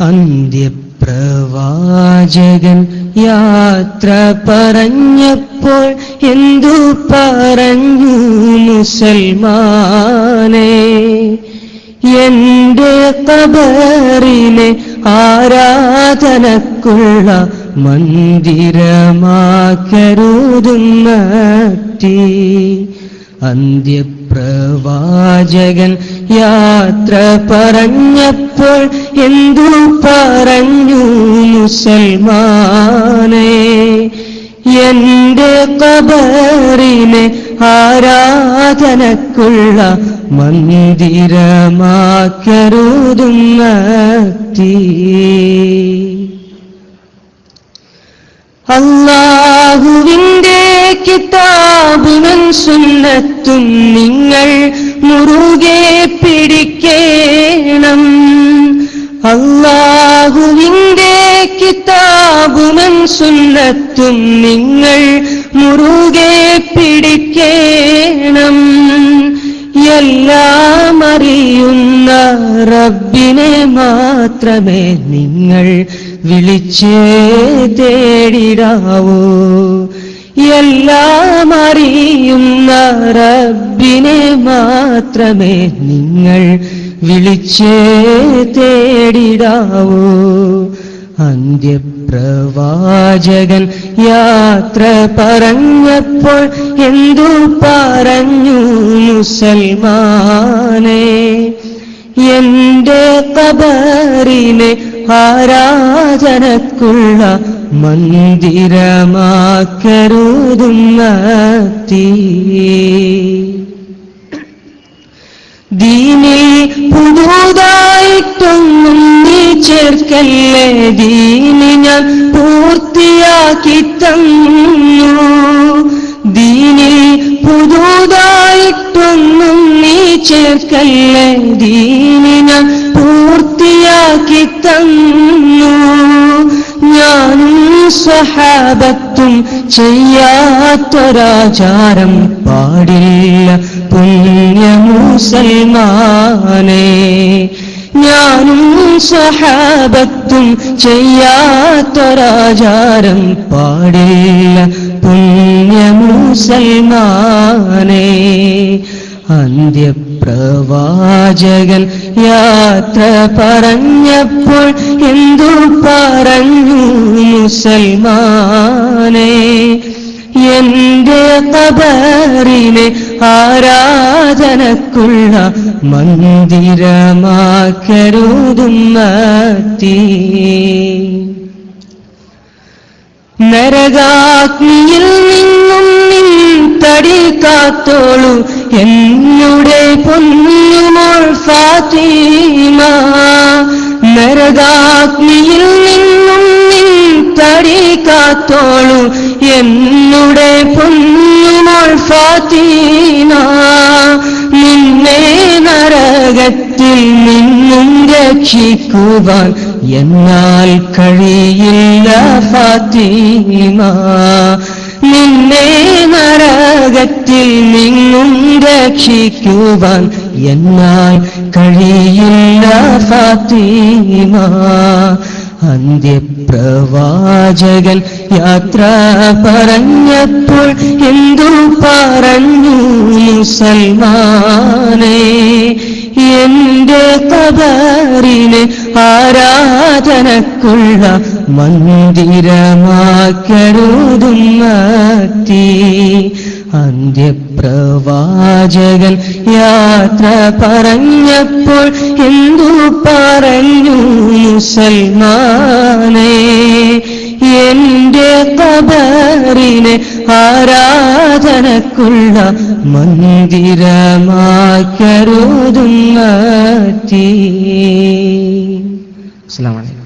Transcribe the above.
അന്ത്യപ്രവാചകൻ യാത്ര പറഞ്ഞപ്പോൾ എന്തു പറഞ്ഞു മുസൽമാനെ? എന്റെ കബറിനെ ആരാധനക്കുള്ള മന്ദിരമാക്കരുതുന്നറ്റി അന്ത്യപ്രവാചകൻ യാത്ര പറഞ്ഞപ്പോൾ എന്തു പറഞ്ഞു മുസൽമാനെ? എന്റെ കബറിനെ ആരാധനക്കുള്ള മന്ദിരമാക്കരുതുന്ന അള്ളാഹുവിന്റെ കിതാബുനും സുന്നത്തും നിങ്ങൾ മുറുകെ പിടിക്കേണം. അള്ളാഹുവിന്റെ കിതാബുമൻ സുന്നത്തും നിങ്ങൾ മുറുകെ പിടിക്കേണം. എല്ലാം അറിയുന്ന റബ്ബിനെ മാത്രമേ നിങ്ങൾ വിളിച്ചേ തേടിടാവൂ. എല്ലാം അറിയുന്ന റബ്ബിനെ മാത്രമേ നിങ്ങൾ വിളിച്ചേ തേടിടാവൂ. അന്ത്യപ്രവാചകൻ യാത്ര പറഞ്ഞപ്പോൾ എന്തു പറഞ്ഞു മുസൽമാനെ? എന്റെ കബറിനെ ആരാധനക്കുള്ള മന്ദിരമാക്കരുതുന്നത്തി ദീനി പുതുതായിട്ടൊന്നും നീ ചേർക്കല്ലേ? ദീനി ഞാൻ പൂർത്തിയാക്കി തന്നു. ദീനി പുതുതായിട്ടൊന്നും നീ ചേർക്കല്ലേ? ദീനി ഞാൻ പൂർത്തിയാക്കി തന്നു. ഞാനും സഹാബത്തും ചെയ്യാത്തൊരാചാരം പാടില്ല പുണ്യ മുസൽമാനെ. ഞാനും സഹാബത്തും ചെയ്യാത്തൊരാചാരം പാടില്ല പുണ്യ മുസൽമാനെ. അന്ത്യപ്രവാചകൻ യാത്ര പറഞ്ഞപ്പോൾ എന്തു പറഞ്ഞു? മുസൽമാനെ എന്റെ കബറിനെ ആരാധനക്കുള്ള മന്ദിരമാക്കരുതുന്നത്തി നരകാഗ്നിയിൽ നിന്നും നിൻ തടി കാത്തോളൂ എന്നുടെ പൊന്നുമോൾ ഫാത്തിമ. നരകാഗ്നിയിൽ നിന്നും തടി കാത്തോളൂ. എന്നുടെ പൊന്നുമോൾ ഫാത്തീന നിന്നെ നരകത്തിൽ നിന്നും രക്ഷിക്കുവാൻ എന്നാൽ കഴിയില്ല ഫാത്തിമ. നിന്നെ നരകത്തിൽ നിന്നും രക്ഷിക്കുവാൻ എന്നാൽ കഴിയില്ല ഫാത്തിമ. അന്ത്യപ്രവാചകൻ യാത്ര പറഞ്ഞപ്പോൾ എന്തു പറഞ്ഞു മുസൽമാനെ? എന്റെ കബറിനെ ആരാധനക്കുള്ള മന്ദിരമാക്കരുതുന്നത്തി അന്ത്യപ്രവാചകൻ യാത്ര പറഞ്ഞപ്പോൾ എന്തു പറഞ്ഞു മുസൽമാനേ? എന്റെ കബറിനെ ആരാധനക്കുള്ള മന്ദിരമാക്കരുതുന്നത്തി Assalamu alaikum.